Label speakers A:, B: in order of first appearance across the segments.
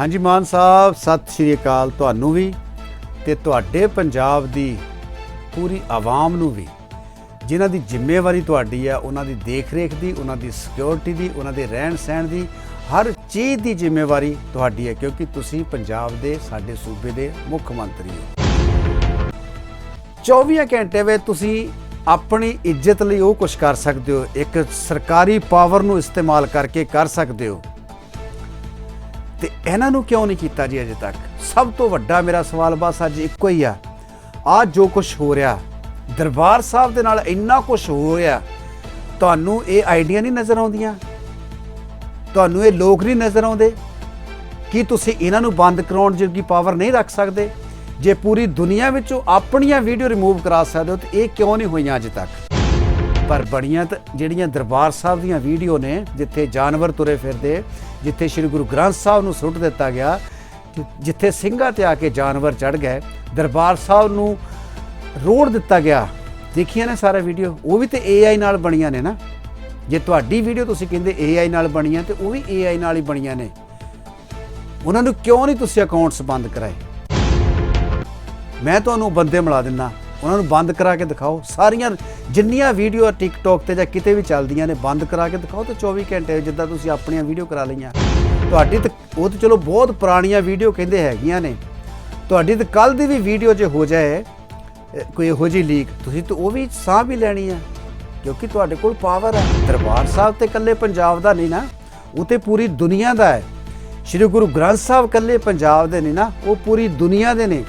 A: ਹਾਂਜੀ, ਮਾਨ ਸਾਹਿਬ, ਸਤਿ ਸ਼੍ਰੀ ਅਕਾਲ ਤੁਹਾਨੂੰ ਵੀ ਤੇ ਤੁਹਾਡੇ ਪੰਜਾਬ ਦੀ ਪੂਰੀ ਆਵਾਮ ਨੂੰ ਵੀ। ਜਿਨ੍ਹਾਂ ਦੀ ਜ਼ਿੰਮੇਵਾਰੀ ਤੁਹਾਡੀ ਆ ਉਹਨਾਂ ਦੀ ਦੇਖ-ਰੇਖ ਦੀ, ਉਹਨਾਂ ਦੀ ਸਿਕਿਉਰਿਟੀ ਦੀ, ਉਹਨਾਂ ਦੇ ਰਹਿਣ ਸਹਿਣ ਦੀ, ਹਰ ਚੀਜ਼ ਦੀ ਜ਼ਿੰਮੇਵਾਰੀ ਤੁਹਾਡੀ ਹੈ ਕਿਉਂਕਿ ਤੁਸੀਂ ਪੰਜਾਬ ਦੇ, ਸਾਡੇ ਸੂਬੇ ਦੇ ਮੁੱਖ ਮੰਤਰੀ ਹੋ। 24 ਘੰਟੇ ਵਿੱਚ ਤੁਸੀਂ ਆਪਣੀ ਇੱਜ਼ਤ ਲਈ ਉਹ ਕੁਝ ਕਰ ਸਕਦੇ ਹੋ, ਇੱਕ ਸਰਕਾਰੀ ਪਾਵਰ ਨੂੰ ਇਸਤੇਮਾਲ ਕਰਕੇ ਕਰ ਸਕਦੇ ਹੋ। ਤੇ ਇਹਨਾਂ ਨੂੰ ਕਿਉਂ ਨਹੀਂ ਕੀਤਾ ਜੀ ਅਜੇ ਤੱਕ? ਸਭ ਤੋਂ ਵੱਡਾ ਮੇਰਾ ਸਵਾਲ ਬਸ ਅੱਜ ਇੱਕੋ ਹੀ ਆ। ਆ ਜੋ ਕੁਝ ਹੋ ਰਿਹਾ, ਦਰਬਾਰ ਸਾਹਿਬ ਦੇ ਨਾਲ ਇੰਨਾ ਕੁਝ ਹੋ ਰਿਹਾ, ਤੁਹਾਨੂੰ ਇਹ ਆਈਡੀਆ ਨਹੀਂ ਨਜ਼ਰ ਆਉਂਦੀਆਂ? ਤੁਹਾਨੂੰ ਇਹ ਲੋਕ ਨਹੀਂ ਨਜ਼ਰ ਆਉਂਦੇ? ਕੀ ਤੁਸੀਂ ਇਹਨਾਂ ਨੂੰ ਬੰਦ ਕਰਾਉਣ ਜੋਗੀ ਪਾਵਰ ਨਹੀਂ ਰੱਖ ਸਕਦੇ? ਜੇ ਪੂਰੀ ਦੁਨੀਆ ਵਿੱਚੋਂ ਆਪਣੀਆਂ ਵੀਡੀਓ ਰਿਮੂਵ ਕਰਾ ਸਕਦੇ ਹੋ, ਤੇ ਇਹ ਕਿਉਂ ਨਹੀਂ ਹੋਈਆਂ ਅਜੇ ਤੱਕ? ਪਰ ਬਣੀਆਂ ਤਾਂ ਜਿਹੜੀਆਂ ਦਰਬਾਰ ਸਾਹਿਬ ਦੀਆਂ ਵੀਡੀਓ ਨੇ, ਜਿੱਥੇ ਜਾਨਵਰ ਤੁਰੇ ਫਿਰਦੇ, ਜਿੱਥੇ ਸ੍ਰੀ ਗੁਰੂ ਗ੍ਰੰਥ ਸਾਹਿਬ ਨੂੰ ਸੁੱਟ ਦਿੱਤਾ ਗਿਆ, ਜਿੱਥੇ ਸਿੰਘਾਂ ਤੇ ਆ ਕੇ ਜਾਨਵਰ ਚੜ ਗਏ, ਦਰਬਾਰ ਸਾਹਿਬ ਨੂੰ ਰੋੜ ਦਿੱਤਾ ਗਿਆ। ਦੇਖੀਆਂ ਨੇ ਸਾਰਾ ਵੀਡੀਓ? ਉਹ ਵੀ ਤੇ AI ਨਾਲ ਬਣੀਆਂ ਨੇ ਨਾ। ਜੇ ਤੁਹਾਡੀ ਵੀਡੀਓ ਤੁਸੀਂ ਕਹਿੰਦੇ AI ਨਾਲ ਬਣੀਆਂ, ਤੇ ਉਹ ਵੀ AI ਨਾਲ ਹੀ ਬਣੀਆਂ ਨੇ। ਉਹਨਾਂ ਨੂੰ ਕਿਉਂ ਨਹੀਂ ਤੁਸੀਂ ਅਕਾਊਂਟਸ ਬੰਦ ਕਰਾਏ? ਮੈਂ ਤੁਹਾਨੂੰ ਬੰਦੇ ਮਿਲਾ ਦਿੰਦਾ। ਉਹਨਾਂ ਨੂੰ ਬੰਦ ਕਰਾ ਕੇ ਦਿਖਾਓ। ਸਾਰੀਆਂ ਜਿੰਨੀਆਂ ਵੀਡੀਓ ਟਿਕਟੌਕ ਤੇ ਜਾਂ ਕਿਤੇ ਵੀ ਚੱਲਦੀਆਂ ਨੇ, ਬੰਦ ਕਰਾ ਕੇ ਦਿਖਾਓ ਤੇ 24 ਘੰਟੇ ਜਿੱਦਾਂ ਤੁਸੀਂ ਆਪਣੀਆਂ ਵੀਡੀਓ ਕਰਾ ਲਈਆਂ। ਤੁਹਾਡੀ ਤਾਂ ਉਹ ਤਾਂ ਚਲੋ ਬਹੁਤ ਪੁਰਾਣੀਆਂ ਵੀਡੀਓ ਕਹਿੰਦੇ ਹੈਗੀਆਂ ਨੇ। ਤੁਹਾਡੀ ਤਾਂ ਕੱਲ ਦੀ ਵੀ ਵੀਡੀਓ ਜੇ ਹੋ ਜਾਏ ਕੋਈ ਇਹੋ ਜਿਹੀ ਲੀਕ ਤੁਸੀਂ ਤਾਂ ਉਹ ਵੀ ਸਾਹ ਵੀ ਲੈਣੀ ਆ। ਕਿਉਂਕਿ ਤੁਹਾਡੇ ਕੋਲ ਪਾਵਰ ਹੈ ਦਰਬਾਰ ਸਾਹਿਬ ਤੇ ਇਕੱਲੇ ਪੰਜਾਬ ਦਾ ਨਹੀਂ ਨਾ, ਉਹ ਤੇ ਪੂਰੀ ਦੁਨੀਆ ਦਾ ਹੈ। ਸ੍ਰੀ ਗੁਰੂ ਗ੍ਰੰਥ ਸਾਹਿਬ ਇਕੱਲੇ ਪੰਜਾਬ ਦੇ ਨਹੀਂ ਨਾ, ਉਹ ਪੂਰੀ ਦੁਨੀਆ ਦੇ ਨੇ।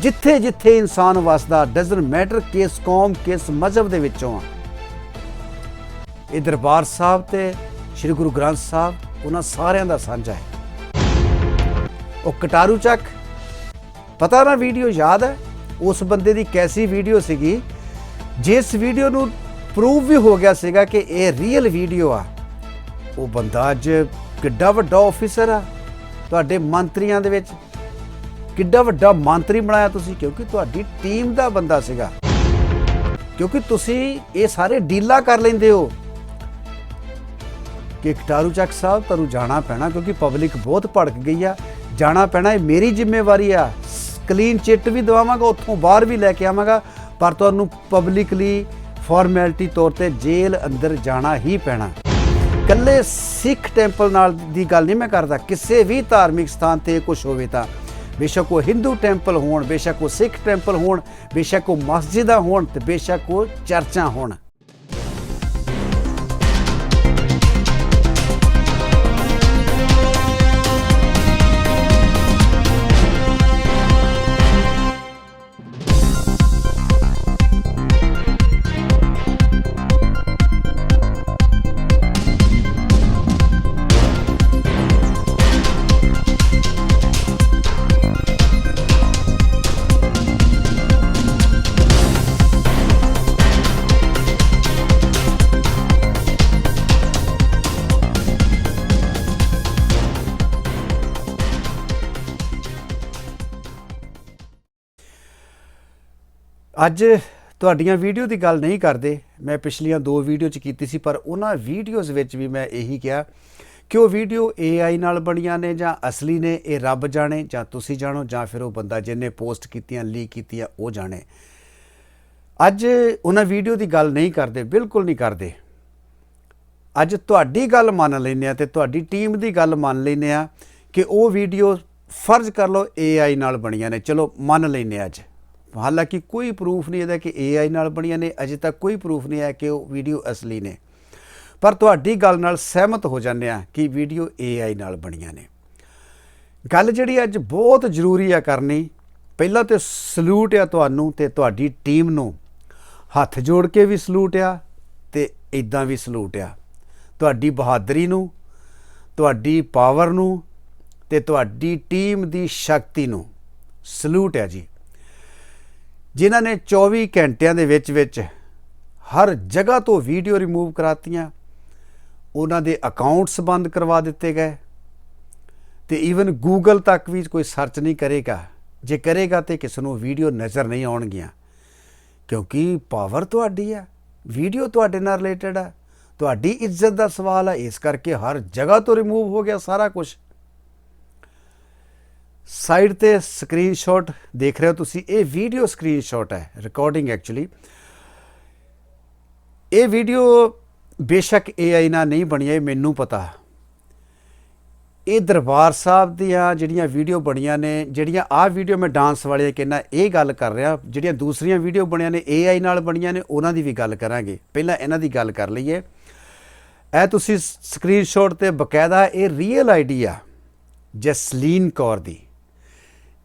A: ਜਿੱਥੇ ਜਿੱਥੇ ਇਨਸਾਨ ਵਸਦਾ ਡਸਨਟ ਮੈਟਰ ਕਿਸ ਕੌਮ, ਕਿਸ ਮਜ਼ਹਬ ਦੇ ਵਿੱਚੋਂ ਆ। ਇਹ ਦਰਬਾਰ ਸਾਹਿਬ ਤੇ ਸ੍ਰੀ ਗੁਰੂ ਗ੍ਰੰਥ ਸਾਹਿਬ, ਉਹਨਾਂ ਸਾਰਿਆਂ ਦਾ ਸਾਂਝਾ ਹੈ। ਉਹ ਕਟਾਰੂ ਚੱਕ, ਪਤਾ ਨਾ ਵੀਡੀਓ ਯਾਦ ਹੈ? ਉਸ ਬੰਦੇ ਦੀ ਕੈਸੀ ਵੀਡੀਓ ਸੀਗੀ? ਜਿਸ ਵੀਡੀਓ ਨੂੰ ਪ੍ਰੂਵ ਵੀ ਹੋ ਗਿਆ ਸੀਗਾ ਕਿ ਇਹ ਰੀਅਲ ਵੀਡੀਓ ਆ। ਉਹ ਬੰਦਾ ਅੱਜ ਕਿੱਡਾ ਵੱਡਾ ਆਫੀਸਰ ਆ। ਤੁਹਾਡੇ ਮੰਤਰੀਆਂ ਦੇ ਵਿੱਚ ਕਿੱਡਾ ਵੱਡਾ ਮੰਤਰੀ ਬਣਾਇਆ ਤੁਸੀਂ, ਕਿਉਂਕਿ ਤੁਹਾਡੀ ਟੀਮ ਦਾ ਬੰਦਾ ਸੀਗਾ। ਕਿਉਂਕਿ ਤੁਸੀਂ ਇਹ ਸਾਰੇ ਡੀਲਾਂ ਕਰ ਲੈਂਦੇ ਹੋ। ਕਿ ਕਟਾਰੂ ਚੱਕ ਸਾਹਿਬ, ਤੁਹਾਨੂੰ ਜਾਣਾ ਪੈਣਾ, ਕਿਉਂਕਿ ਪਬਲਿਕ ਬਹੁਤ ਭੜਕ ਗਈ ਆ। ਜਾਣਾ ਪੈਣਾ, ਇਹ ਮੇਰੀ ਜ਼ਿੰਮੇਵਾਰੀ ਆ। ਕਲੀਨ ਚਿੱਟ ਵੀ ਦਵਾਵਾਂਗਾ, ਉੱਥੋਂ ਬਾਹਰ ਵੀ ਲੈ ਕੇ ਆਵਾਂਗਾ। ਪਰ ਤੁਹਾਨੂੰ ਪਬਲਿਕਲੀ ਫਾਰਮੈਲਿਟੀ ਤੌਰ ਤੇ ਜੇਲ੍ਹ ਅੰਦਰ ਜਾਣਾ ਹੀ ਪੈਣਾ। ਕੱਲੇ ਸਿੱਖ ਟੈਂਪਲ ਨਾਲ ਦੀ ਗੱਲ ਨਹੀਂ ਮੈਂ ਕਰਦਾ। ਕਿਸੇ ਵੀ ਧਾਰਮਿਕ ਸਥਾਨ ਤੇ ਕੁਝ ਹੋਵੇ ਤਾਂ। ਬੇਸ਼ੱਕ ਉਹ ਹਿੰਦੂ ਟੈਂਪਲ ਹੋਣ, ਬੇਸ਼ੱਕ ਉਹ ਸਿੱਖ ਟੈਂਪਲ ਹੋਣ, ਬੇਸ਼ੱਕ ਉਹ ਮਸਜਿਦਾਂ ਹੋਣ ਤੇ ਬੇਸ਼ੱਕ ਉਹ ਚਰਚਾਂ ਹੋਣ। ਅੱਜ ਤੁਹਾਡੀਆਂ ਵੀਡੀਓ ਦੀ ਗੱਲ ਨਹੀਂ ਕਰਦੇ। ਮੈਂ ਪਿਛਲੀਆਂ ਦੋ ਵੀਡੀਓ ਚ ਕੀਤੀ ਸੀ, ਪਰ ਉਹਨਾਂ ਵੀਡੀਓਜ਼ ਵਿੱਚ ਵੀ ਮੈਂ ਇਹੀ ਕਿਹਾ ਕਿ ਉਹ ਵੀਡੀਓ AI ਨਾਲ ਬਣੀਆਂ ਨੇ ਜਾਂ ਅਸਲੀ ਨੇ, ਇਹ ਰੱਬ ਜਾਣੇ ਜਾਂ ਤੁਸੀਂ ਜਾਣੋ ਜਾਂ ਫਿਰ ਉਹ ਬੰਦਾ ਜਿਹਨੇ ਪੋਸਟ ਕੀਤੀਆਂ, ਲੀਕ ਕੀਤੀਆਂ, ਉਹ ਜਾਣੇ। ਅੱਜ ਉਹਨਾਂ ਵੀਡੀਓ ਦੀ ਗੱਲ ਨਹੀਂ ਕਰਦੇ, ਬਿਲਕੁਲ ਨਹੀਂ ਕਰਦੇ। ਅੱਜ ਤੁਹਾਡੀ ਗੱਲ ਮੰਨ ਲੈਂਦੇ ਆ ਤੇ ਤੁਹਾਡੀ ਟੀਮ ਦੀ ਗੱਲ ਮੰਨ ਲੈਂਦੇ ਆ ਕਿ ਉਹ ਵੀਡੀਓ ਫਰਜ਼ ਕਰ ਲਓ AI ਨਾਲ ਬਣੀਆਂ ਨੇ। ਚਲੋ, ਮੰਨ ਲੈਂਦੇ ਆ ਅੱਜ। ਹਾਲਾਂਕਿ ਕੋਈ ਪ੍ਰੂਫ ਨਹੀਂ ਇਹਦਾ ਕਿ AI ਨਾਲ ਬਣੀਆਂ ਨੇ, ਅਜੇ ਤੱਕ ਕੋਈ ਪ੍ਰੂਫ ਨਹੀਂ ਹੈ ਕਿ ਉਹ ਵੀਡੀਓ ਅਸਲੀ ਨੇ। ਪਰ ਤੁਹਾਡੀ ਗੱਲ ਨਾਲ ਸਹਿਮਤ ਹੋ ਜਾਂਦੇ ਆ ਕਿ ਵੀਡੀਓ AI ਨਾਲ ਬਣੀਆਂ ਨੇ। ਗੱਲ ਜਿਹੜੀ ਅੱਜ ਬਹੁਤ ਜ਼ਰੂਰੀ ਆ ਕਰਨੀ, ਪਹਿਲਾਂ ਤੇ ਸਲੂਟ ਆ ਤੁਹਾਨੂੰ ਤੇ ਤੁਹਾਡੀ ਟੀਮ ਨੂੰ। ਹੱਥ ਜੋੜ ਕੇ ਵੀ ਸਲੂਟ ਆ ਤੇ ਇਦਾਂ ਵੀ ਸਲੂਟ ਆ। ਤੁਹਾਡੀ ਬਹਾਦਰੀ ਨੂੰ, ਤੁਹਾਡੀ ਪਾਵਰ ਨੂੰ ਤੇ ਤੁਹਾਡੀ ਟੀਮ ਦੀ ਸ਼ਕਤੀ ਨੂੰ। ਸਲੂਟ ਹੈ ਜੀ। ਜਿਨ੍ਹਾਂ ਨੇ 24 ਘੰਟਿਆਂ ਦੇ ਵਿੱਚ ਵਿੱਚ ਹਰ ਜਗ੍ਹਾ ਤੋਂ ਵੀਡੀਓ ਰਿਮੂਵ ਕਰਾਤੀਆਂ, ਉਹਨਾਂ ਦੇ ਅਕਾਊਂਟਸ ਬੰਦ ਕਰਵਾ ਦਿੱਤੇ ਗਏ ਤੇ ਈਵਨ ਗੂਗਲ ਤੱਕ ਵੀ ਕੋਈ ਸਰਚ ਨਹੀਂ ਕਰੇਗਾ। ਜੇ ਕਰੇਗਾ ਤੇ ਕਿਸ ਨੂੰ ਵੀਡੀਓ ਨਜ਼ਰ ਨਹੀਂ ਆਉਣਗੀਆਂ। ਕਿਉਂਕਿ ਪਾਵਰ ਤੁਹਾਡੀ ਆ, ਵੀਡੀਓ ਤੁਹਾਡੇ ਨਾਲ ਰਿਲੇਟਡ ਆ, ਤੁਹਾਡੀ ਇੱਜ਼ਤ ਦਾ ਸਵਾਲ ਆ, ਇਸ ਕਰਕੇ ਹਰ ਜਗ੍ਹਾ ਤੋਂ ਰਿਮੂਵ ਹੋ ਗਿਆ ਸਾਰਾ ਕੁਝ ਸਾਈਡ ਤੇ ਸਕਰੀਨਸ਼ਾਟ ਦੇਖ ਰਹੇ ਹੋ ਤੁਸੀਂ। ਇਹ ਵੀਡੀਓ ਸਕਰੀਨਸ਼ਾਟ ਹੈ ਰਿਕਾਰਡਿੰਗ ਐਕਚੁਅਲੀ ਇਹ ਵੀਡੀਓ ਬੇਸ਼ੱਕ AI ਨਾਲ ਨਹੀਂ ਬਣੀ ਹੈ ਇਹ ਮੈਨੂੰ ਪਤਾ। ਇਹ ਦਰਬਾਰ ਸਾਹਿਬ ਦੀਆਂ ਜਿਹੜੀਆਂ ਵੀਡੀਓ ਬਣੀਆਂ ਨੇ, ਜਿਹੜੀਆਂ ਆਹ ਵੀਡੀਓ ਮੈਂ ਡਾਂਸ ਵਾਲੇ ਕਹਿੰਦਾ, ਇਹ ਗੱਲ ਕਰ ਰਿਹਾ। ਜਿਹੜੀਆਂ ਦੂਸਰੀਆਂ ਵੀਡੀਓ ਬਣੀਆਂ ਨੇ AI ਨਾਲ ਬਣੀਆਂ ਨੇ, ਉਹਨਾਂ ਦੀ ਵੀ ਗੱਲ ਕਰਾਂਗੇ। ਪਹਿਲਾਂ ਇਹਨਾਂ ਦੀ ਗੱਲ ਕਰ ਲਈਏ। ਇਹ ਤੁਸੀਂ ਸਕਰੀਨਸ਼ਾਟ ਤੇ ਬਕਾਇਦਾ ਇਹ ਰੀਅਲ ਆਈਡੀ ਆ, ਜਸਲੀਨ ਕੌਰ ਦੀ।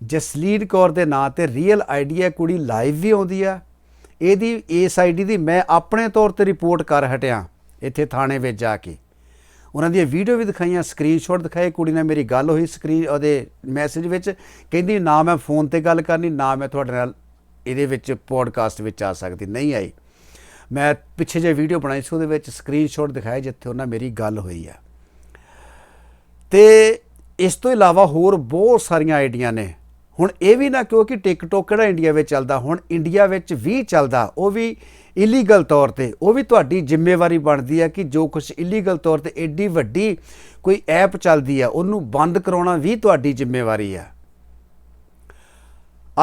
A: ਜਸਲੀਨ ਕੌਰ ਦੇ ਨਾਂ ਤੇ ਰੀਅਲ ਆਈਡੀ ਹੈ, ਕੁੜੀ ਲਾਈਵ ਵੀ ਆਉਂਦੀ ਆ ਇਹਦੀ, ਇਸ ਆਈਡੀ ਦੀ ਮੈਂ ਆਪਣੇ ਤੌਰ ਤੇ ਰਿਪੋਰਟ ਕਰ ਹਟਿਆ, ਇੱਥੇ ਥਾਣੇ ਵਿੱਚ ਜਾ ਕੇ। ਉਹਨਾਂ ਦੀਆਂ ਵੀਡੀਓ ਵੀ ਦਿਖਾਈਆਂ ਸਕਰੀਨਸ਼ਾਟ ਦਿਖਾਏ, ਕੁੜੀ ਨਾਲ ਮੇਰੀ ਗੱਲ ਹੋਈ ਸਕਰੀਨ ਉਹਦੇ ਮੈਸੇਜ ਵਿੱਚ, ਕਹਿੰਦੀ ਨਾ ਮੈਂ ਫੋਨ ਤੇ ਗੱਲ ਕਰਨੀ, ਨਾ ਮੈਂ ਤੁਹਾਡੇ ਨਾਲ ਇਹਦੇ ਵਿੱਚ ਪੋਡਕਾਸਟ ਵਿੱਚ ਆ ਸਕਦੀ, ਨਹੀਂ ਆਈ। ਮੈਂ ਪਿੱਛੇ ਜੇ ਵੀਡੀਓ ਬਣਾਈ ਸੀ, ਉਹਦੇ ਵਿੱਚ ਸਕਰੀਨਸ਼ਾਟ ਦਿਖਾਏ, ਜਿੱਥੇ ਉਹਨਾਂ ਮੇਰੀ ਗੱਲ ਹੋਈ ਆ। ਤੇ ਇਸ ਤੋਂ ਇਲਾਵਾ ਹੋਰ ਬਹੁਤ ਸਾਰੀਆਂ ਆਈਡੀਆਂ ਨੇ। ਹੁਣ ਇਹ ਵੀ ਨਾ ਕਿਉਂਕਿ ਟਿਕਟੋਕ ਕਿਹੜਾ ਇੰਡੀਆ ਵਿੱਚ ਚੱਲਦਾ, ਹੁਣ ਇੰਡੀਆ ਵਿੱਚ ਵੀ ਚੱਲਦਾ, ਉਹ ਵੀ ਇਲੀਗਲ ਤੌਰ ਤੇ, ਉਹ ਵੀ ਤੁਹਾਡੀ ਜ਼ਿੰਮੇਵਾਰੀ ਬਣਦੀ ਹੈ ਕਿ ਜੋ ਕੁਝ ਇਲੀਗਲ ਤੌਰ ਤੇ ਐਡੀ ਵੱਡੀ ਕੋਈ ਐਪ ਚੱਲਦੀ ਹੈ, ਉਹਨੂੰ ਬੰਦ ਕਰਾਉਣਾ ਵੀ ਤੁਹਾਡੀ ਜ਼ਿੰਮੇਵਾਰੀ ਆ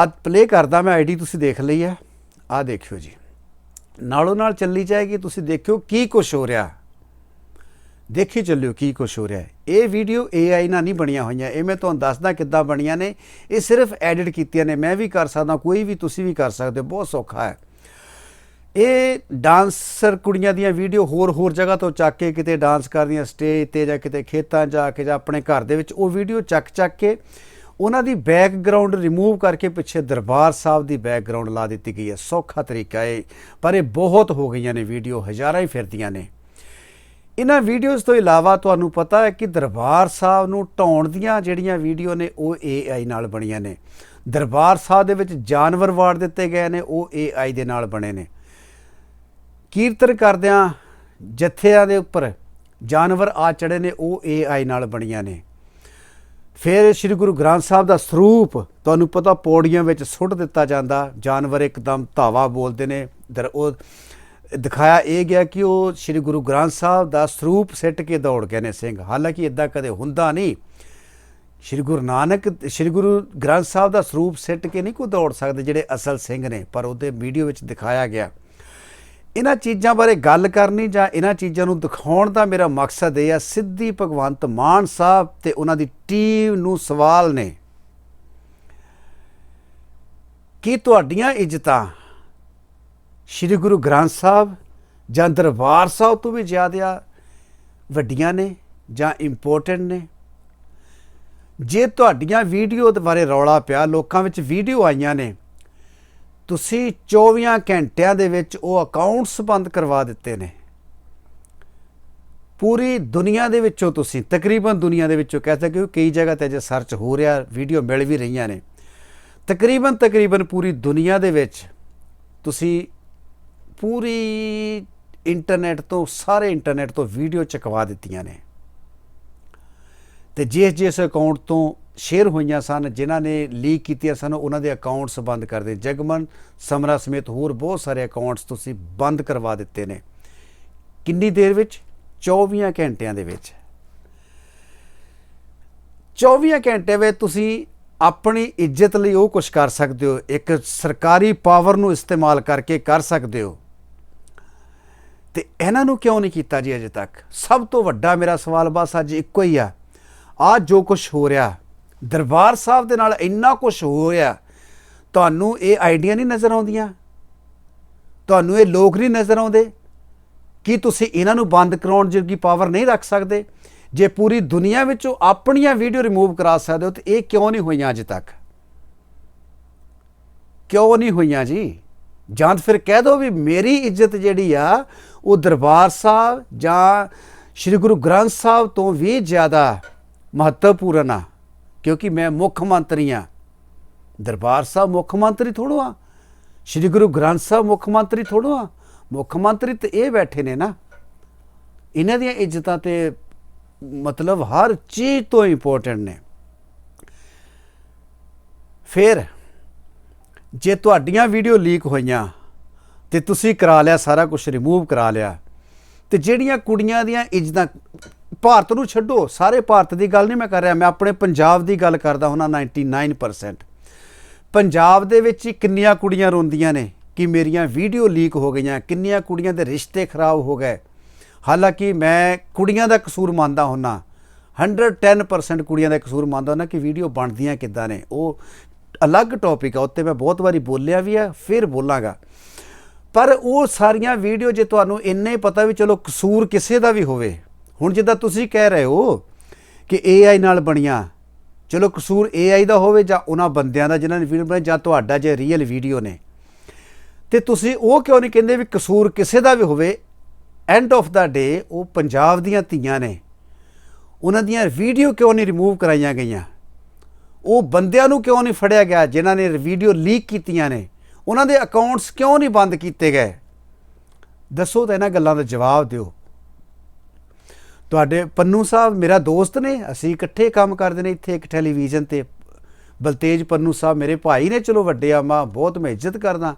A: ਅੱਜ ਪਲੇ ਕਰਦਾ ਮੈਂ ਆਈਡੀ, ਤੁਸੀਂ ਦੇਖ ਲਈ ਆ ਆ ਦੇਖਿਓ ਜੀ। ਨਾਲੋਂ ਨਾਲ ਚੱਲੀ ਜਾਏਗੀ, ਤੁਸੀਂ ਦੇਖਿਓ ਕੀ ਕੁਝ ਹੋ ਰਿਹਾ। ਦੇਖੀ ਚੱਲਿਓ ਕੀ ਕੁਝ ਹੋ ਰਿਹਾ ਹੈ। ਇਹ ਵੀਡੀਓ AI ਨਾਲ ਨਹੀਂ ਬਣੀਆਂ ਹੋਈਆਂ। ਇਹ ਮੈਂ ਤੁਹਾਨੂੰ ਦੱਸਦਾ ਕਿੱਦਾਂ ਬਣੀਆਂ ਨੇ। ਇਹ ਸਿਰਫ ਐਡਿਟ ਕੀਤੀਆਂ ਨੇ। ਮੈਂ ਵੀ ਕਰ ਸਕਦਾ, ਕੋਈ ਵੀ ਤੁਸੀਂ ਵੀ ਕਰ ਸਕਦੇ ਹੋ। ਬਹੁਤ ਸੌਖਾ ਹੈ। ਇਹ ਡਾਂਸਰ ਕੁੜੀਆਂ ਦੀਆਂ ਵੀਡੀਓ ਹੋਰ ਹੋਰ ਜਗ੍ਹਾ ਤੋਂ ਚੱਕ ਕੇ ਕਿਤੇ ਡਾਂਸ ਕਰਦੀਆਂ ਸਟੇਜ ਤੇ ਜਾਂ ਕਿਤੇ ਖੇਤਾਂ ਜਾ ਕੇ ਜਾਂ ਆਪਣੇ ਘਰ ਦੇ ਵਿੱਚ, ਉਹ ਵੀਡੀਓ ਚੱਕ ਚੱਕ ਕੇ ਉਹਨਾਂ ਦੀ ਬੈਕਗ੍ਰਾਉਂਡ ਰਿਮੂਵ ਕਰਕੇ ਪਿੱਛੇ ਦਰਬਾਰ ਸਾਹਿਬ ਦੀ ਬੈਕਗ੍ਰਾਉਂਡ ਲਾ ਦਿੱਤੀ ਗਈ ਹੈ। ਸੌਖਾ ਤਰੀਕਾ ਹੈ ਪਰ ਇਹ ਬਹੁਤ ਹੋ ਗਈਆਂ ਨੇ। ਵੀਡੀਓ ਹਜ਼ਾਰਾਂ ਹੀ ਫਿਰਦੀਆਂ ਨੇ। ਇਹਨਾਂ ਵੀਡੀਓਜ਼ ਤੋਂ ਇਲਾਵਾ ਤੁਹਾਨੂੰ ਪਤਾ ਹੈ ਕਿ ਦਰਬਾਰ ਸਾਹਿਬ ਨੂੰ ਢਾਉਣ ਦੀਆਂ ਜਿਹੜੀਆਂ ਵੀਡੀਓ ਨੇ ਉਹ AI ਨਾਲ ਬਣੀਆਂ ਨੇ। ਦਰਬਾਰ ਸਾਹਿਬ ਦੇ ਵਿੱਚ ਜਾਨਵਰ ਵਾੜ ਦਿੱਤੇ ਗਏ ਨੇ, ਉਹ AI ਦੇ ਨਾਲ ਬਣੇ ਨੇ। ਕੀਰਤਨ ਕਰਦਿਆਂ ਜਥਿਆਂ ਦੇ ਉੱਪਰ ਜਾਨਵਰ ਆ ਚੜੇ ਨੇ, ਉਹ AI ਨਾਲ ਬਣੀਆਂ ਨੇ। ਫਿਰ ਸ੍ਰੀ ਗੁਰੂ ਗ੍ਰੰਥ ਸਾਹਿਬ ਦਾ ਸਰੂਪ ਤੁਹਾਨੂੰ ਪਤਾ ਪੌੜੀਆਂ ਵਿੱਚ ਸੁੱਟ ਦਿੱਤਾ ਜਾਂਦਾ, ਜਾਨਵਰ ਇੱਕਦਮ ਧਾਵਾ ਬੋਲਦੇ ਨੇ, ਦਰ ਉਹ ਦਿਖਾਇਆ ਇਹ ਗਿਆ ਕਿ ਉਹ ਸ੍ਰੀ ਗੁਰੂ ਗ੍ਰੰਥ ਸਾਹਿਬ ਦਾ ਸਰੂਪ ਸਿੱਟ ਕੇ ਦੌੜ ਗਏ ਨੇ ਸਿੰਘ। ਹਾਲਾਂਕਿ ਇਦਾਂ ਕਦੇ ਹੁੰਦਾ ਨਹੀਂ। ਸ੍ਰੀ ਗੁਰੂ ਨਾਨਕ, ਸ੍ਰੀ ਗੁਰੂ ਗ੍ਰੰਥ ਸਾਹਿਬ ਦਾ ਸਰੂਪ ਸਿੱਟ ਕੇ ਨਹੀਂ ਕੋਈ ਦੌੜ ਸਕਦੇ ਜਿਹੜੇ ਅਸਲ ਸਿੰਘ ਨੇ, ਪਰ ਉਹਦੇ ਵੀਡੀਓ ਵਿੱਚ ਦਿਖਾਇਆ ਗਿਆ। ਇਹਨਾਂ ਚੀਜ਼ਾਂ ਬਾਰੇ ਗੱਲ ਕਰਨੀ ਜਾਂ ਇਹਨਾਂ ਚੀਜ਼ਾਂ ਨੂੰ ਦਿਖਾਉਣ ਦਾ ਮੇਰਾ ਮਕਸਦ ਇਹ ਆ, ਸਿੱਧੀ ਭਗਵੰਤ ਮਾਨ ਸਾਹਿਬ ਤੇ ਉਹਨਾਂ ਦੀ ਟੀਮ ਨੂੰ ਸਵਾਲ ਨੇ, ਕਿ ਤੁਹਾਡੀਆਂ ਇੱਜ਼ਤਾਂ ਸ੍ਰੀ ਗੁਰੂ ਗ੍ਰੰਥ ਸਾਹਿਬ ਜਾਂ ਦਰਬਾਰ ਸਾਹਿਬ ਤੋਂ ਵੀ ਜ਼ਿਆਦਾ ਵੱਡੀਆਂ ਨੇ ਜਾਂ ਇੰਪੋਰਟੈਂਟ ਨੇ। ਜੇ ਤੁਹਾਡੀਆਂ ਵੀਡੀਓ ਦੇ ਬਾਰੇ ਰੌਲਾ ਪਿਆ, ਲੋਕਾਂ ਵਿੱਚ ਵੀਡੀਓ ਆਈਆਂ ਨੇ, ਤੁਸੀਂ 24 ਘੰਟਿਆਂ ਦੇ ਵਿੱਚ ਉਹ ਅਕਾਊਂਟਸ ਬੰਦ ਕਰਵਾ ਦਿੱਤੇ ਨੇ। ਪੂਰੀ ਦੁਨੀਆ ਦੇ ਵਿੱਚੋਂ ਤੁਸੀਂ, ਤਕਰੀਬਨ ਦੁਨੀਆ ਦੇ ਵਿੱਚੋਂ ਕਹਿ ਸਕਦੇ ਹੋ, ਕਈ ਜਗ੍ਹਾ ਤੇ ਜੇ ਸਰਚ ਹੋ ਰਿਹਾ, ਵੀਡੀਓ ਮਿਲ ਵੀ ਰਹੀਆਂ ਨੇ। ਤਕਰੀਬਨ ਤਕਰੀਬਨ ਪੂਰੀ ਦੁਨੀਆ ਦੇ ਵਿੱਚ ਤੁਸੀਂ ਪੂਰੀ ਇੰਟਰਨੈਟ ਤੋਂ, ਸਾਰੇ ਇੰਟਰਨੈਟ ਤੋਂ ਵੀਡੀਓ ਚਕਵਾ ਦਿੱਤੀਆਂ ਨੇ। ਤੇ ਜਿਸ ਜਿਸ ਅਕਾਊਂਟ ਤੋਂ ਸ਼ੇਅਰ ਹੋਈਆਂ ਸਨ, ਜਿਨ੍ਹਾਂ ਨੇ ਲੀਕ ਕੀਤੀਆਂ ਸਨ, ਉਹਨਾਂ ਦੇ ਅਕਾਊਂਟਸ ਬੰਦ ਕਰ ਦਿੱਤੇ। ਜਗਮਨ, ਸਮਰਾ ਸਮੇਤ ਹੋਰ ਬਹੁਤ ਸਾਰੇ ਅਕਾਊਂਟਸ ਤੁਸੀਂ ਬੰਦ ਕਰਵਾ ਦਿੱਤੇ ਨੇ। ਕਿੰਨੀ ਦੇਰ ਵਿੱਚ? 24 ਘੰਟਿਆਂ ਦੇ ਵਿੱਚ। 24 ਘੰਟੇ ਵਿੱਚ ਤੁਸੀਂ ਆਪਣੀ ਇੱਜ਼ਤ ਲਈ ਉਹ ਕੁਝ ਕਰ ਸਕਦੇ ਹੋ। ਇੱਕ ਸਰਕਾਰੀ ਪਾਵਰ ਨੂੰ ਇਸਤੇਮਾਲ ਕਰਕੇ ਕਰ ਸਕਦੇ ਹੋ। ਤੇ ਇਹਨਾਂ ਨੂੰ ਕਿਉਂ ਨਹੀਂ ਕੀਤਾ ਜੀ ਅਜੇ ਤੱਕ? ਸਭ ਤੋਂ ਵੱਡਾ ਮੇਰਾ ਸਵਾਲ ਬਸ ਅੱਜ ਇੱਕੋ ਹੀ ਆ। ਆ ਜੋ ਕੁਝ ਹੋ ਰਿਹਾ, ਦਰਬਾਰ ਸਾਹਿਬ ਦੇ ਨਾਲ ਇੰਨਾ ਕੁਝ ਹੋ ਰਿਹਾ, ਤੁਹਾਨੂੰ ਇਹ ਆਈਡੀਆ ਨਹੀਂ ਨਜ਼ਰ ਆਉਂਦੀਆਂ? ਤੁਹਾਨੂੰ ਇਹ ਲੋਕ ਨਹੀਂ ਨਜ਼ਰ ਆਉਂਦੇ? ਕੀ ਤੁਸੀਂ ਇਹਨਾਂ ਨੂੰ ਬੰਦ ਕਰਾਉਣ ਜਿਰਗੀ ਪਾਵਰ ਨਹੀਂ ਰੱਖ ਸਕਦੇ? ਜੇ ਪੂਰੀ ਦੁਨੀਆ ਵਿੱਚੋਂ ਆਪਣੀਆਂ ਵੀਡੀਓ ਰਿਮੂਵ ਕਰਾ ਸਕਦੇ ਹੋ, ਤੇ ਇਹ ਕਿਉਂ ਨਹੀਂ ਹੋਈਆਂ ਅਜੇ ਤੱਕ? ਕਿਉਂ ਨਹੀਂ ਹੋਈਆਂ ਜੀ? ਜਾਂ ਤਾਂ ਫਿਰ ਕਹਿ ਦਿਓ ਵੀ ਮੇਰੀ ਇੱਜ਼ਤ ਜਿਹੜੀ ਆ, ਉਹ ਦਰਬਾਰ ਸਾਹਿਬ ਜਾਂ ਸ੍ਰੀ ਗੁਰੂ ਗ੍ਰੰਥ ਸਾਹਿਬ ਤੋਂ ਵੀ ਜ਼ਿਆਦਾ ਮਹੱਤਵਪੂਰਨ ਆ, ਕਿਉਂਕਿ ਮੈਂ ਮੁੱਖ ਮੰਤਰੀ ਆ। ਦਰਬਾਰ ਸਾਹਿਬ ਮੁੱਖ ਮੰਤਰੀ ਥੋੜੋ ਆ, ਸ੍ਰੀ ਗੁਰੂ ਗ੍ਰੰਥ ਸਾਹਿਬ ਮੁੱਖ ਮੰਤਰੀ ਥੋੜੋ ਆ। ਮੁੱਖ ਮੰਤਰੀ ਤੇ ਇਹ ਬੈਠੇ ਨੇ ਨਾ। ਇਹਨਾਂ ਦੀਆਂ ਇੱਜ਼ਤਾਂ ਤੇ ਮਤਲਬ ਹਰ ਚੀਜ਼ ਤੋਂ ਇੰਪੋਰਟੈਂਟ ਨੇ। ਫਿਰ ਜੇ ਤੁਹਾਡੀਆਂ ਵੀਡੀਓ ਲੀਕ ਹੋਈਆਂ ਤੇ ਤੁਸੀਂ ਕਰਾ ਲਿਆ, ਸਾਰਾ ਕੁਝ ਰਿਮੂਵ ਕਰਾ ਲਿਆ, ਤੇ ਜਿਹੜੀਆਂ ਕੁੜੀਆਂ ਦੀਆਂ ਇੱਜ਼ਤਾਂ, ਭਾਰਤ ਨੂੰ ਛੱਡੋ, ਸਾਰੇ ਭਾਰਤ ਦੀ ਗੱਲ ਨਹੀਂ ਮੈਂ ਕਰ ਰਿਹਾ, ਮੈਂ ਆਪਣੇ ਪੰਜਾਬ ਦੀ ਗੱਲ ਕਰਦਾ ਹੁਣਾ 99% ਪੰਜਾਬ ਦੇ ਵਿੱਚ ਹੀ ਕਿੰਨੀਆਂ ਕੁੜੀਆਂ ਰੋਂਦੀਆਂ ਨੇ ਕਿ ਮੇਰੀਆਂ ਵੀਡੀਓ ਲੀਕ ਹੋ ਗਈਆਂ, ਕਿੰਨੀਆਂ ਕੁੜੀਆਂ ਦੇ ਰਿਸ਼ਤੇ ਖਰਾਬ ਹੋ ਗਏ। ਹਾਲਾਂਕਿ ਮੈਂ ਕੁੜੀਆਂ ਦਾ ਕਸੂਰ ਮੰਨਦਾ ਹੁੰਨਾ 110% ਕੁੜੀਆਂ ਦਾ ਕਸੂਰ ਮੰਨਦਾ ਹੁੰਨਾ ਕਿ ਵੀਡੀਓ ਬਣਦੀਆਂ ਕਿੱਦਾਂ ਨੇ, ਉਹ ਅਲੱਗ ਟੌਪਿਕ ਆ, ਉੱਤੇ ਮੈਂ ਬਹੁਤ ਵਾਰੀ ਬੋਲਿਆ ਵੀ ਆ, ਫਿਰ ਬੋਲਾਂਗਾ। ਪਰ ਉਹ ਸਾਰੀਆਂ ਵੀਡੀਓ ਜੇ ਤੁਹਾਨੂੰ ਇੰਨੇ ਹੀ ਪਤਾ ਵੀ ਚਲੋ ਕਸੂਰ ਕਿਸੇ ਦਾ ਵੀ ਹੋਵੇ, ਹੁਣ ਜਿੱਦਾਂ ਤੁਸੀਂ ਕਹਿ ਰਹੇ ਹੋ ਕਿ AI ਨਾਲ ਬਣੀਆਂ, ਚਲੋ ਕਸੂਰ AI ਦਾ ਹੋਵੇ ਜਾਂ ਉਹਨਾਂ ਬੰਦਿਆਂ ਦਾ ਜਿਨ੍ਹਾਂ ਨੇ ਵੀਡੀਓ ਬਣਾਈ ਜਾਂ ਤੁਹਾਡਾ ਜੇ ਰੀਅਲ ਵੀਡੀਓ ਨੇ, ਤੇ ਤੁਸੀਂ ਉਹ ਕਿਉਂ ਨਹੀਂ ਕਹਿੰਦੇ ਵੀ ਕਸੂਰ ਕਿਸੇ ਦਾ ਵੀ ਹੋਵੇ ਐਂਡ ਆਫ ਦਾ ਡੇ ਉਹ ਪੰਜਾਬ ਦੀਆਂ ਧੀਆਂ ਨੇ, ਉਹਨਾਂ ਦੀਆਂ ਵੀਡੀਓ ਕਿਉਂ ਨਹੀਂ ਰਿਮੂਵ ਕਰਾਈਆਂ ਗਈਆਂ? ਉਹ ਬੰਦਿਆਂ ਨੂੰ ਕਿਉਂ ਨਹੀਂ ਫੜਿਆ ਗਿਆ ਜਿਨ੍ਹਾਂ ਨੇ ਵੀਡੀਓ ਲੀਕ ਕੀਤੀਆਂ ਨੇ? ਉਹਨਾਂ ਦੇ ਅਕਾਊਂਟਸ ਕਿਉਂ ਨਹੀਂ ਬੰਦ ਕੀਤੇ ਗਏ? ਦੱਸੋ ਤਾਂ ਇਹਨਾਂ ਗੱਲਾਂ ਦਾ ਜਵਾਬ ਦਿਓ। ਤੁਹਾਡੇ ਪੰਨੂ ਸਾਹਿਬ ਮੇਰਾ ਦੋਸਤ ਨੇ, ਅਸੀਂ ਇਕੱਠੇ ਕੰਮ ਕਰਦੇ ਨੇ ਇੱਥੇ ਇੱਕ ਟੈਲੀਵਿਜ਼ਨ ਤੇ। ਬਲਤੇਜ ਪੰਨੂ ਸਾਹਿਬ ਮੇਰੇ ਭਾਈ ਨੇ, ਚਲੋ ਵੱਡੇ ਆ, ਮਾਂ ਬਹੁਤ ਮੈਂ ਇੱਜ਼ਤ ਕਰਦਾ।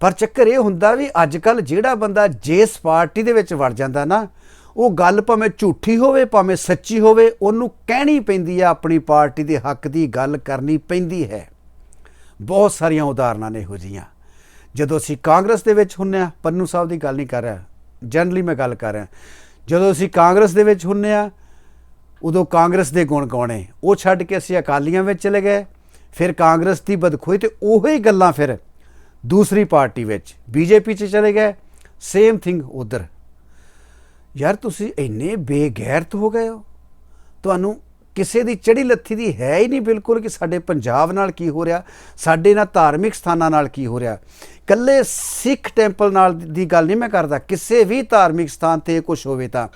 A: ਪਰ ਚੱਕਰ ਇਹ ਹੁੰਦਾ ਵੀ ਅੱਜ ਕੱਲ ਜਿਹੜਾ ਬੰਦਾ ਜਿਸ ਪਾਰਟੀ ਦੇ ਵਿੱਚ ਵੜ ਜਾਂਦਾ ਨਾ ਉਹ ਗੱਲ ਭਾਵੇਂ ਝੂਠੀ ਹੋਵੇ, ਭਾਵੇਂ ਸੱਚੀ ਹੋਵੇ, ਉਹਨੂੰ ਕਹਿਣੀ ਪੈਂਦੀ ਆ, ਆਪਣੀ ਪਾਰਟੀ ਦੇ ਹੱਕ ਦੀ ਗੱਲ ਕਰਨੀ ਪੈਂਦੀ ਹੈ। ਬਹੁਤ ਸਾਰੀਆਂ ਉਦਾਹਰਨਾਂ ਨੇ ਇਹੋ ਜੀਆਂ। ਜਦੋਂ ਅਸੀਂ ਕਾਂਗਰਸ ਦੇ ਵਿੱਚ ਹੁੰਨੇ ਆ, ਪੰਨੂ ਸਾਹਿਬ ਦੀ ਗੱਲ ਨਹੀਂ ਕਰ ਰਿਹਾ, ਜਨਰਲੀ ਮੈਂ ਗੱਲ ਕਰ ਰਿਹਾ। ਜਦੋਂ ਅਸੀਂ ਕਾਂਗਰਸ ਦੇ ਵਿੱਚ ਹੁੰਨੇ ਆ, ਉਦੋਂ ਕਾਂਗਰਸ ਦੇ ਗੁਣ ਗਾਉਣੇ ਉਹ ਛੱਡ ਕੇ ਅਸੀਂ ਅਕਾਲੀਆਂ ਵਿੱਚ ਚਲੇ ਗਏ, ਫਿਰ ਕਾਂਗਰਸ ਦੀ ਬਦਖੋਈ ਤੇ ਉਹੀ ਗੱਲਾਂ ਫਿਰ ਦੂਸਰੀ ਪਾਰਟੀ ਵਿੱਚ, ਬੀਜੇਪੀ 'ਚ ਚਲੇ ਗਏ, ਸੇਮ ਥਿੰਗ ਉਧਰ। ਯਾਰ ਤੁਸੀਂ ਇੰਨੇ ਬੇਗੈਰਤ ਹੋ ਗਏ ਹੋ। ਤੁਹਾਨੂੰ ਕਿਸੇ ਦੀ ਚੜੀ ਲੱਥੀ ਦੀ ਹੈ ਹੀ ਨਹੀਂ ਬਿਲਕੁਲ ਕਿ ਸਾਡੇ ਪੰਜਾਬ ਨਾਲ ਕੀ ਹੋ ਰਿਹਾ, ਸਾਡੇ ਨਾਲ ਧਾਰਮਿਕ ਸਥਾਨਾਂ ਨਾਲ ਕੀ ਹੋ ਰਿਹਾ। ਕੱਲੇ ਸਿੱਖ ਟੈਂਪਲ ਨਾਲ ਦੀ ਗੱਲ ਨਹੀਂ ਮੈਂ ਕਰਦਾ, ਕਿਸੇ ਵੀ ਧਾਰਮਿਕ ਸਥਾਨ ਤੇ ਕੁਝ ਹੋਵੇ ਤਾਂ।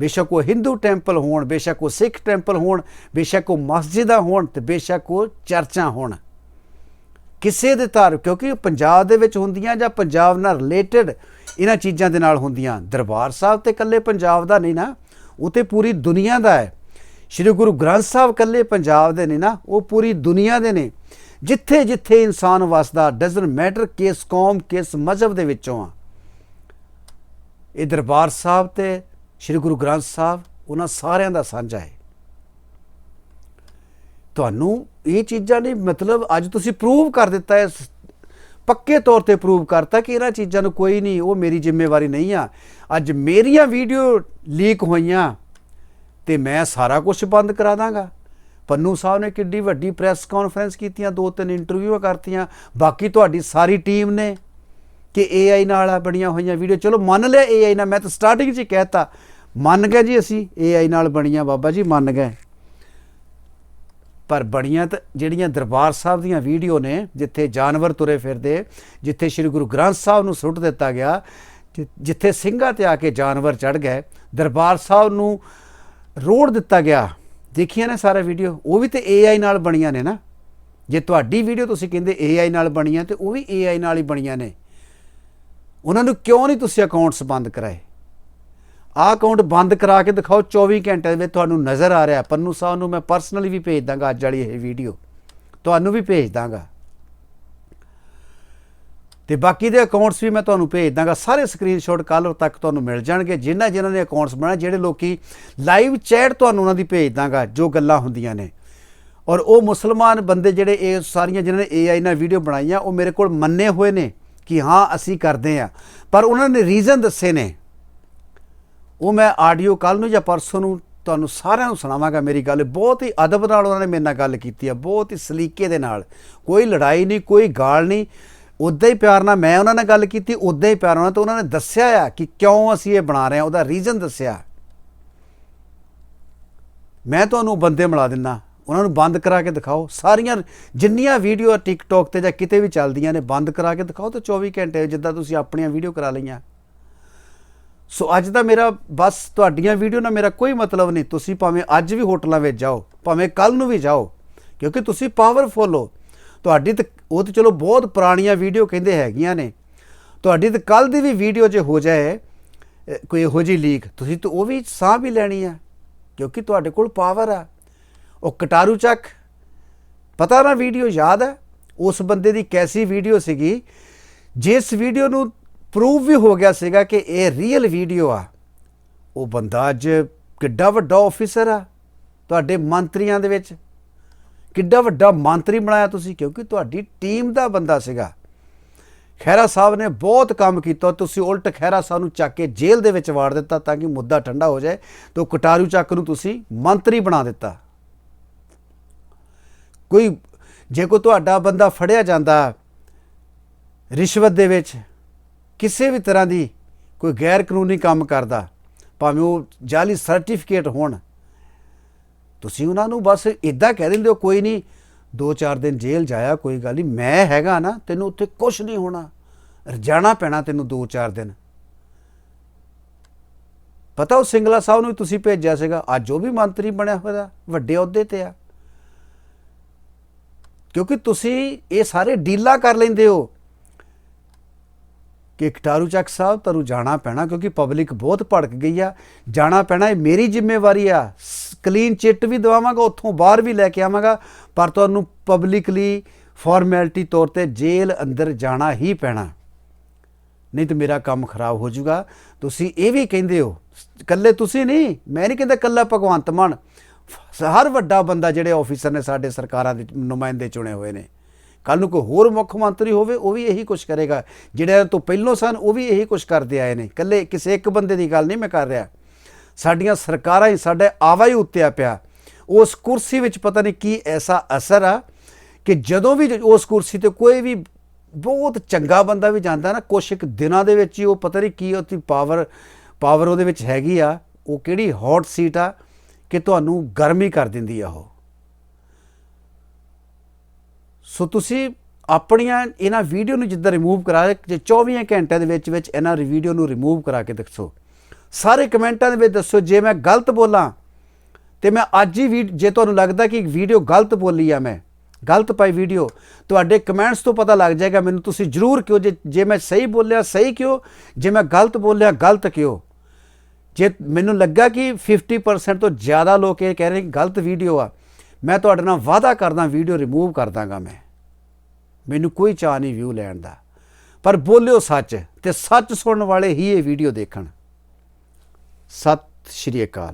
A: ਬੇਸ਼ੱਕ ਉਹ ਹਿੰਦੂ ਟੈਂਪਲ ਹੋਣ, ਬੇਸ਼ੱਕ ਉਹ ਸਿੱਖ ਟੈਂਪਲ ਹੋਣ, ਬੇਸ਼ੱਕ ਉਹ ਮਸਜਿਦਾਂ ਹੋਣ ਤੇ ਬੇਸ਼ੱਕ ਉਹ ਚਰਚਾਂ ਹੋਣ। ਕਿਸੇ ਦੇ ਧਾਰ, ਕਿਉਂਕਿ ਪੰਜਾਬ ਦੇ ਵਿੱਚ ਹੁੰਦੀਆਂ ਜਾਂ ਪੰਜਾਬ ਨਾਲ ਰਿਲੇਟਡ ਇਹਨਾਂ ਚੀਜ਼ਾਂ ਦੇ ਨਾਲ ਹੁੰਦੀਆਂ। ਦਰਬਾਰ ਸਾਹਿਬ ਤੇ ਇਕੱਲੇ ਪੰਜਾਬ ਦਾ ਨਹੀਂ ਨਾ, ਉਹ ਤੇ ਪੂਰੀ ਦੁਨੀਆ ਦਾ ਹੈ। ਸ੍ਰੀ ਗੁਰੂ ਗ੍ਰੰਥ ਸਾਹਿਬ ਇਕੱਲੇ ਪੰਜਾਬ ਦੇ ਨਹੀਂ ਨਾ, ਉਹ ਪੂਰੀ ਦੁਨੀਆ ਦੇ ਨੇ। ਜਿੱਥੇ ਜਿੱਥੇ ਇਨਸਾਨ ਵਸਦਾ ਡਸਨਟ ਮੈਟਰ ਕਿਸ ਕੌਮ, ਕਿਸ ਮਜ਼ਹਬ ਦੇ ਵਿੱਚੋਂ ਆ। ਇਹ ਦਰਬਾਰ ਸਾਹਿਬ ਤੇ ਸ੍ਰੀ ਗੁਰੂ ਗ੍ਰੰਥ ਸਾਹਿਬ, ਉਹਨਾਂ ਸਾਰਿਆਂ ਦਾ ਸਾਂਝਾ ਹੈ। ਤੁਹਾਨੂੰ ਇਹ ਚੀਜ਼ਾਂ ਨਹੀਂ ਮਤਲਬ ਅੱਜ ਤੁਸੀਂ ਪ੍ਰੂਵ ਕਰ ਦਿੱਤਾ ਹੈ ਪੱਕੇ ਤੌਰ ਤੇ ਪ੍ਰੂਵ ਕਰਤਾ ਕਿ ਇਹਨਾਂ ਚੀਜ਼ਾਂ ਨੂੰ ਕੋਈ ਨਹੀਂ, ਉਹ ਮੇਰੀ ਜ਼ਿੰਮੇਵਾਰੀ ਨਹੀਂ ਆ। ਅੱਜ ਮੇਰੀਆਂ ਵੀਡੀਓ ਲੀਕ ਹੋਈਆਂ ਤੇ ਮੈਂ ਸਾਰਾ ਕੁਝ ਬੰਦ ਕਰਾ ਦਾਂਗਾ। ਪੰਨੂ ਸਾਹਿਬ ਨੇ ਕਿੱਡੀ ਵੱਡੀ ਪ੍ਰੈਸ ਕਾਨਫਰੰਸ ਕੀਤੀਆਂ ਦੋ ਤਿੰਨ ਇੰਟਰਵਿਊ ਕਰਤੀਆਂ, ਬਾਕੀ ਤੁਹਾਡੀ ਸਾਰੀ ਟੀਮ ਨੇ ਕਿ AI ਨਾਲ ਆ ਬਣੀਆਂ ਹੋਈਆਂ ਵੀਡੀਓ ਚਲੋ ਮੰਨ ਲਿਆ AI ਨਾਲ, ਮੈਂ ਤਾਂ ਸਟਾਰਟਿੰਗ 'ਚ ਹੀ ਕਹਿਤਾ ਮੰਨ ਗਏ ਜੀ ਅਸੀਂ AI ਨਾਲ ਬਣੀਆਂ, ਬਾਬਾ ਜੀ ਮੰਨ ਗਏ। ਪਰ ਬੜੀਆਂ ਤਾਂ ਜਿਹੜੀਆਂ ਦਰਬਾਰ ਸਾਹਿਬ ਦੀਆਂ ਵੀਡੀਓ ਨੇ, ਜਿੱਥੇ ਜਾਨਵਰ ਤੁਰੇ ਫਿਰਦੇ, ਜਿੱਥੇ ਸ੍ਰੀ ਗੁਰੂ ਗ੍ਰੰਥ ਸਾਹਿਬ ਨੂੰ ਸੁੱਟ ਦਿੱਤਾ ਗਿਆ ਜਿੱਥੇ ਸਿੰਘਾਂ ਤੇ ਆ ਕੇ ਜਾਨਵਰ ਚੜ ਗਏ, ਦਰਬਾਰ ਸਾਹਿਬ ਨੂੰ ਰੋੜ ਦਿੱਤਾ ਗਿਆ। ਦੇਖੀਆਂ ਨੇ ਸਾਰਾ ਵੀਡੀਓ? ਉਹ ਵੀ ਤੇ AI ਨਾਲ ਬਣੀਆਂ ਨੇ ਨਾ। ਜੇ ਤੁਹਾਡੀ ਵੀਡੀਓ ਤੁਸੀਂ ਕਹਿੰਦੇ AI ਨਾਲ ਬਣੀਆਂ, ਤੇ ਉਹ ਵੀ AI ਨਾਲ ਹੀ ਬਣੀਆਂ ਨੇ। ਉਹਨਾਂ ਨੂੰ ਕਿਉਂ ਨਹੀਂ ਤੁਸੀਂ ਅਕਾਊਂਟਸ ਬੰਦ ਕਰਾਏ? ਆਹ ਅਕਾਊਂਟ ਬੰਦ ਕਰਾ ਕੇ ਦਿਖਾਓ 24 ਘੰਟੇ ਦੇ ਵਿੱਚ ਤੁਹਾਨੂੰ ਨਜ਼ਰ ਆ ਰਿਹਾ ਪੰਨੂ ਸਾਹਿਬ ਨੂੰ ਮੈਂ ਪਰਸਨਲੀ ਵੀ ਭੇਜ ਦਾਂਗਾ ਅੱਜ ਵਾਲੀ ਇਹ ਵੀਡੀਓ ਤੁਹਾਨੂੰ ਵੀ ਭੇਜ ਦਾਂਗਾ। ਤੇ ਬਾਕੀ ਦੇ ਅਕਾਊਂਟਸ ਵੀ ਮੈਂ ਤੁਹਾਨੂੰ ਭੇਜ ਦਾਂਗਾ। ਸਾਰੇ ਸਕਰੀਨਸ਼ਾਟ ਕੱਲ੍ਹ ਤੱਕ ਤੁਹਾਨੂੰ ਮਿਲ ਜਾਣਗੇ। ਜਿਨ੍ਹਾਂ ਜਿਨ੍ਹਾਂ ਨੇ ਅਕਾਊਂਟਸ ਬਣਾਏ, ਜਿਹੜੇ ਲੋਕੀ ਲਾਈਵ ਚੈਟ ਤੁਹਾਨੂੰ ਉਹਨਾਂ ਦੀ ਭੇਜ ਦਾਂਗਾ, ਜੋ ਗੱਲਾਂ ਹੁੰਦੀਆਂ ਨੇ। ਔਰ ਉਹ ਮੁਸਲਮਾਨ ਬੰਦੇ ਜਿਹੜੇ ਇਹ ਸਾਰੀਆਂ ਜਿਨ੍ਹਾਂ ਨੇ AI ਨਾਲ ਵੀਡੀਓ ਬਣਾਈਆਂ, ਉਹ ਮੇਰੇ ਕੋਲ ਮੰਨੇ ਹੋਏ ਨੇ ਕਿ ਹਾਂ, ਅਸੀਂ ਕਰਦੇ ਆ ਪਰ ਉਹਨਾਂ ਨੇ ਰੀਜ਼ਨ ਦੱਸੇ ਨੇ। ਉਹ ਮੈਂ ਆਡੀਓ ਕੱਲ ਨੂੰ ਜਾਂ ਪਰਸੋਂ ਨੂੰ ਤੁਹਾਨੂੰ ਸਾਰਿਆਂ ਨੂੰ ਸੁਣਾਵਾਂਗਾ ਮੇਰੀ ਗੱਲ। ਬਹੁਤ ਹੀ ਅਦਬ ਨਾਲ ਉਹਨਾਂ ਨੇ ਮੇਰੇ ਨਾਲ ਗੱਲ ਕੀਤੀ ਆ, ਬਹੁਤ ਹੀ ਸਲੀਕੇ ਦੇ ਨਾਲ। ਕੋਈ ਲੜਾਈ ਨਹੀਂ, ਕੋਈ ਗਾਲ ਨਹੀਂ। ਉਦਾਂ ਹੀ ਪਿਆਰ ਨਾਲ ਮੈਂ ਉਹਨਾਂ ਨਾਲ ਗੱਲ ਕੀਤੀ ਉਦਾਂ ਹੀ ਪਿਆਰ ਨਾਲ ਤੇ ਉਹਨਾਂ ਨੇ ਦੱਸਿਆ ਆ ਕਿ ਕਿਉਂ ਅਸੀਂ ਇਹ ਬਣਾ ਰਹੇ ਹਾਂ ਉਹਦਾ ਰੀਜ਼ਨ ਦੱਸਿਆ। ਮੈਂ ਤੁਹਾਨੂੰ ਬੰਦੇ ਮਿਲਾ ਦਿੰਦਾ, ਉਹਨਾਂ ਨੂੰ ਬੰਦ ਕਰਾ ਕੇ ਦਿਖਾਓ। ਸਾਰੀਆਂ, ਜਿੰਨੀਆਂ ਵੀਡੀਓ ਟਿਕਟੌਕ ਤੇ ਜਾਂ ਕਿਤੇ ਵੀ ਚੱਲਦੀਆਂ ਨੇ, ਬੰਦ ਕਰਾ ਕੇ ਦਿਖਾਓ ਤੇ 24 ਘੰਟੇ ਜਿੱਦਾਂ ਤੁਸੀਂ ਆਪਣੀਆਂ ਵੀਡੀਓ ਕਰਾ ਲਈਆਂ। ਸੋ ਅੱਜ ਦਾ ਮੇਰਾ ਬਸ ਤੁਹਾਡੀਆਂ ਵੀਡੀਓ ਨਾਲ ਮੇਰਾ ਕੋਈ ਮਤਲਬ ਨਹੀਂ। ਤੁਸੀਂ ਭਾਵੇਂ ਅੱਜ ਵੀ ਹੋਟਲਾਂ ਵਿੱਚ ਜਾਓ, ਭਾਵੇਂ ਕੱਲ ਨੂੰ ਵੀ ਜਾਓ, ਕਿਉਂਕਿ ਤੁਸੀਂ ਪਾਵਰਫੁਲ ਹੋ। ਤੁਹਾਡੀ ਤਾਂ ਉਹ ਤਾਂ ਚਲੋ ਬਹੁਤ ਪੁਰਾਣੀਆਂ ਵੀਡੀਓ ਕਹਿੰਦੇ ਹੈਗੀਆਂ ਨੇ। ਤੁਹਾਡੀ ਤਾਂ ਕੱਲ ਦੀ ਵੀ ਵੀਡੀਓ ਜੇ ਹੋ ਜਾਏ ਕੋਈ ਇਹੋ ਜਿਹੀ ਲੀਕ ਤੁਸੀਂ ਤਾਂ ਉਹ ਵੀ ਸਾਹ ਵੀ ਲੈਣੀ ਆ, ਕਿਉਂਕਿ ਤੁਹਾਡੇ ਕੋਲ ਪਾਵਰ ਆ। ਉਹ ਕਟਾਰੂ ਚੱਕ, ਪਤਾ ਨਾ ਵੀਡੀਓ ਯਾਦ ਹੈ ਉਸ ਬੰਦੇ ਦੀ ਕੈਸੀ ਵੀਡੀਓ ਸੀਗੀ, ਜਿਸ ਵੀਡੀਓ ਨੂੰ ਪ੍ਰੂਵ ਵੀ ਹੋ ਗਿਆ ਸੀਗਾ ਕਿ ਇਹ ਰੀਅਲ ਵੀਡੀਓ ਆ। ਉਹ ਬੰਦਾ ਅੱਜ ਕਿੱਡਾ ਵੱਡਾ ਆਫੀਸਰ ਆ ਤੁਹਾਡੇ ਮੰਤਰੀਆਂ ਦੇ ਵਿੱਚ। ਕਿੱਡਾ ਵੱਡਾ ਮੰਤਰੀ ਬਣਾਇਆ ਤੁਸੀਂ, ਕਿਉਂਕਿ ਤੁਹਾਡੀ ਟੀਮ ਦਾ ਬੰਦਾ ਸੀਗਾ। ਖੈਰਾ ਸਾਹਿਬ ਨੇ ਬਹੁਤ ਕੰਮ ਕੀਤਾ, ਤੁਸੀਂ ਉਲਟ ਖੈਰਾ ਸਾਹਿਬ ਨੂੰ ਚੱਕ ਕੇ ਜੇਲ੍ਹ ਦੇ ਵਿੱਚ ਵਾੜ ਦਿੱਤਾ ਤਾਂ ਕਿ ਮੁੱਦਾ ਠੰਡਾ ਹੋ ਜਾਏ ਤੇ ਕਟਾਰੂ ਚੱਕ ਨੂੰ ਤੁਸੀਂ ਮੰਤਰੀ ਬਣਾ ਦਿੱਤਾ। ਕੋਈ, ਜੇ ਕੋਈ ਤੁਹਾਡਾ ਬੰਦਾ ਫੜਿਆ ਜਾਂਦਾ ਰਿਸ਼ਵਤ ਦੇ ਵਿੱਚ ਕਿਸੇ ਵੀ ਤਰ੍ਹਾਂ ਦੀ ਕੋਈ ਗੈਰ ਕਾਨੂੰਨੀ ਕੰਮ ਕਰਦਾ, ਭਾਵੇਂ ਉਹ ਜਾਲੀ ਸਰਟੀਫਿਕੇਟ ਹੋਣ, ਤੁਸੀਂ ਉਹਨਾਂ ਨੂੰ ਬਸ ਇਦਾਂ ਕਹਿ ਦਿੰਦੇ ਹੋ, ਕੋਈ ਨਹੀਂ 2-4 ਦਿਨ ਜੇਲ੍ਹ ਜਾਇਆ, ਕੋਈ ਗੱਲ ਨਹੀਂ, ਮੈਂ ਹੈਗਾ ਨਾ, ਤੈਨੂੰ ਉੱਥੇ ਕੁਝ ਨਹੀਂ ਹੋਣਾ, ਰਜਾਣਾ ਪੈਣਾ ਤੈਨੂੰ 2-4 ਦਿਨ। ਪਤਾ ਉਹ ਸਿੰਗਲਾ ਸਾਹਿਬ ਨੂੰ ਤੁਸੀਂ ਭੇਜਿਆ ਸੀਗਾ, ਅੱਜ ਉਹ ਵੀ ਮੰਤਰੀ ਬਣਿਆ ਹੋਇਆ, ਵੱਡੇ ਅਹੁਦੇ ਤੇ ਆ। ਕਿਉਂਕਿ ਤੁਸੀਂ ਇਹ ਸਾਰੇ ਡੀਲਾਂ ਕਰ ਲੈਂਦੇ ਹੋ ਕਿ ਕਟਾਰੂ ਚੱਕ ਸਾਹਿਬ ਤੁਹਾਨੂੰ ਜਾਣਾ ਪੈਣਾ ਕਿਉਂਕਿ ਪਬਲਿਕ ਬਹੁਤ ਭੜਕ ਗਈ ਆ। ਜਾਣਾ ਪੈਣਾ ਇਹ ਮੇਰੀ ਜ਼ਿੰਮੇਵਾਰੀ ਆ। ਕਲੀਨ ਚਿੱਟ ਵੀ ਦਵਾਵਾਂਗਾ, ਉੱਥੋਂ ਬਾਹਰ ਵੀ ਲੈ ਕੇ ਆਵਾਂਗਾ, ਪਰ ਤੁਹਾਨੂੰ ਪਬਲਿਕਲੀ ਫਾਰਮੈਲਿਟੀ ਤੌਰ ਤੇ ਜੇਲ੍ਹ ਅੰਦਰ ਜਾਣਾ ਹੀ ਪੈਣਾ। ਨਹੀਂ ਤਾਂ ਮੇਰਾ ਕੰਮ ਖਰਾਬ ਹੋ ਜਾਊਗਾ। ਤੁਸੀਂ ਇਹ ਵੀ ਕਹਿੰਦੇ ਹੋ ਇਕੱਲੇ ਤੁਸੀਂ ਨਹੀਂ, ਮੈਂ ਨਹੀਂ ਕਹਿੰਦਾ ਇਕੱਲਾ ਭਗਵੰਤ ਮਾਨ। ਹਰ ਵੱਡਾ ਬੰਦਾ ਜਿਹੜੇ ਆਫੀਸਰ ਨੇ ਸਾਡੇ ਸਰਕਾਰਾਂ ਦੇ ਨੁਮਾਇੰਦੇ ਚੁਣੇ ਹੋਏ ਨੇ। ਕੱਲ ਨੂੰ ਕੋਈ ਹੋਰ ਮੁੱਖ ਮੰਤਰੀ ਹੋਵੇ, ਉਹ ਵੀ ਇਹੀ ਕੁਝ ਕਰੇਗਾ। ਜਿਹੜੇ ਤੋਂ ਪਹਿਲੋਂ ਸਨ, ਉਹ ਵੀ ਇਹੀ ਕੁਝ ਕਰਦੇ ਆਏ ਨੇ। ਇਕੱਲੇ ਕਿਸੇ ਇੱਕ ਬੰਦੇ ਦੀ ਗੱਲ ਨਹੀਂ ਮੈਂ ਕਰ ਰਿਹਾ। ਸਾਡੀਆਂ ਸਰਕਾਰਾਂ ਹੀ ਸਾਡੇ ਆਵਾ ਹੀ ਉੱਤੇ ਆ ਪਿਆ। ਉਸ ਕੁਰਸੀ ਵਿੱਚ ਪਤਾ ਨਹੀਂ ਕੀ ਐਸਾ ਅਸਰ ਆ ਕਿ ਜਦੋਂ ਵੀ ਉਸ ਕੁਰਸੀ ਤੇ ਕੋਈ ਵੀ ਬਹੁਤ ਚੰਗਾ ਬੰਦਾ ਵੀ ਜਾਂਦਾ ਨਾ, ਕੁਛ ਇੱਕ ਦਿਨਾਂ ਦੇ ਵਿੱਚ ਹੀ ਉਹ ਪਤਾ ਨਹੀਂ ਕੀ ਉਹਦੀ ਪਾਵਰ ਪਾਵਰ ਉਹਦੇ ਵਿੱਚ ਹੈਗੀ ਆ। ਉਹ ਕਿਹੜੀ ਹੌਟ ਸੀਟ ਆ ਕਿ ਤੁਹਾਨੂੰ ਗਰਮੀ ਕਰ ਦਿੰਦੀ ਆ ਉਹ। ਸੋ ਤੁਸੀਂ ਆਪਣੀਆਂ ਇਹਨਾਂ ਵੀਡੀਓ ਨੂੰ ਜਿੱਦਾਂ ਰਿਮੂਵ ਕਰਾ ਜੇ 24 ਘੰਟਿਆਂ ਦੇ ਵਿੱਚ ਵਿੱਚ ਇਹਨਾਂ ਵੀਡੀਓ ਨੂੰ ਰਿਮੂਵ ਕਰਾ ਕੇ ਦੱਸੋ ਸਾਰੇ ਕਮੈਂਟਾਂ ਦੇ ਵਿੱਚ ਦੱਸੋ, ਜੇ ਮੈਂ ਗਲਤ ਬੋਲਾਂ, ਤੇ ਮੈਂ ਅੱਜ ਹੀ ਵੀ ਜੇ ਤੁਹਾਨੂੰ ਲੱਗਦਾ ਕਿ ਵੀਡੀਓ ਗਲਤ ਬੋਲੀ ਆ ਮੈਂ, ਗਲਤ ਪਾਈ ਵੀਡੀਓ, ਤੁਹਾਡੇ ਕਮੈਂਟਸ ਤੋਂ ਪਤਾ ਲੱਗ ਜਾਏਗਾ, ਮੈਨੂੰ ਤੁਸੀਂ ਜਰੂਰ ਕਿਉਂ, ਜੇ ਜੇ ਮੈਂ ਸਹੀ ਬੋਲਿਆ, ਸਹੀ ਕਿਉਂ, ਜੇ ਮੈਂ ਗਲਤ ਬੋਲਿਆ, ਗਲਤ ਕਿਉਂ? ਜੇ ਮੈਨੂੰ ਲੱਗਾ ਕਿ 50% ਤੋਂ ਜ਼ਿਆਦਾ ਲੋਕ ਇਹ ਕਹਿ ਰਹੇ ਗਲਤ ਵੀਡੀਓ ਆ, ਮੈਂ ਤੁਹਾਡੇ ਨਾਲ ਵਾਅਦਾ ਕਰਦਾ, ਵੀਡੀਓ ਰਿਮੂਵ ਕਰ ਦਾਂਗਾ ਮੈਂ। ਮੈਨੂੰ ਕੋਈ ਚਾਹ ਨਹੀਂ ਵਿਊ ਲੈਣ ਦਾ। ਪਰ ਬੋਲਿਓ ਸੱਚ ਤੇ ਸੱਚ ਸੁਣਨ ਵਾਲੇ ਹੀ ਇਹ ਵੀਡੀਓ ਦੇਖਣ। ਸਤਿ ਸ਼੍ਰੀ ਅਕਾਲ।